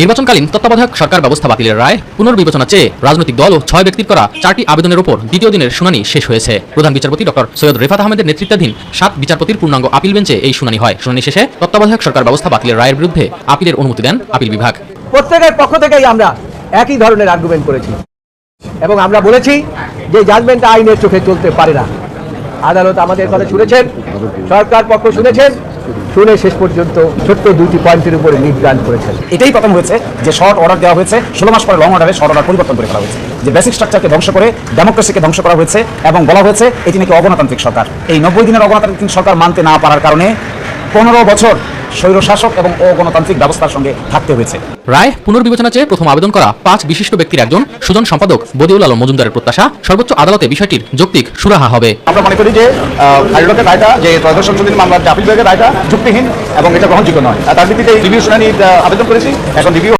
নির্বাচনকালীন তত্ত্বাবধায়ক সরকার ব্যবস্থা বাতিলের রায় পুনর্বিবেচনা চেয়ে রাজনৈতিক দল ও ছয় ব্যক্তির করা চারটি আবেদনের উপর দ্বিতীয় দিনের শুনানি শেষ হয়েছে। প্রধান বিচারপতি ডক্টর সৈয়দ রেফাত আহমেদের নেতৃত্বাধীন সাত বিচারপতির পূর্ণাঙ্গ আপিল বেঞ্চে এই শুনানি হয়। শুনানি শেষে তত্ত্বাবধায়ক সরকার ব্যবস্থা বাতিলের রায়ের বিরুদ্ধে আপিলের অনুমতি দেন আপিল বিভাগ। প্রত্যেকের পক্ষ থেকেই আমরা একই ধরনের আর্গুমেন্ট করেছি এবং আমরা বলেছি যে জাজমেন্ট আইনের চোখে চলতে পারে না। আদালত আমাদের কথা শুনেছেন, সরকার পক্ষ শুনেছেন শুনে শেষ পর্যন্ত ছোট্ট দুটি পয়েন্টের উপরে নির্ধারণ করেছেন। এটাই প্রথম হয়েছে যে শর্ট অর্ডার দেওয়া হয়েছে, ষোলো মাস পরে লং অর্ডারে শর্ট অর্ডার পরিবর্তন করে ফেলা হয়েছে। যে বেসিক স্ট্রাকচারকে ধ্বংস করে ডেমোক্রেসিকে ধ্বংস করা হয়েছে এবং বলা হয়েছে এটি নাকি অগণতান্ত্রিক সরকার। এই নব্বই দিনের অগণতান্ত্রিক সরকার মানতে না পারার কারণে পনেরো বছর স্বৈরশাসক এবং অগণতান্ত্রিক ব্যবস্থার সঙ্গে থাকতে হয়েছে। রায় পুনর্বিবেচনা চেয়ে প্রথম আবেদন করা পাঁচ বিশিষ্ট ব্যক্তির একজন সুজন সম্পাদক বদিউল আলম মজুমদারের প্রত্যাশা সর্বোচ্চ আদালতে বিষয়টির যৌক্তিক সুরাহা হবে। আমরা মনে করি যে হাইড্রোকের রায়টা যে ত্রয়োদশ সংশোধনী মামলার যে আপিল বিভাগের রায়টা যুক্তিহীন এবং এটা গ্রহণযোগ্য নয়। তার ভিত্তিতে রিভিউ শুনানি আবেদন করেছি। এখন রিভিউ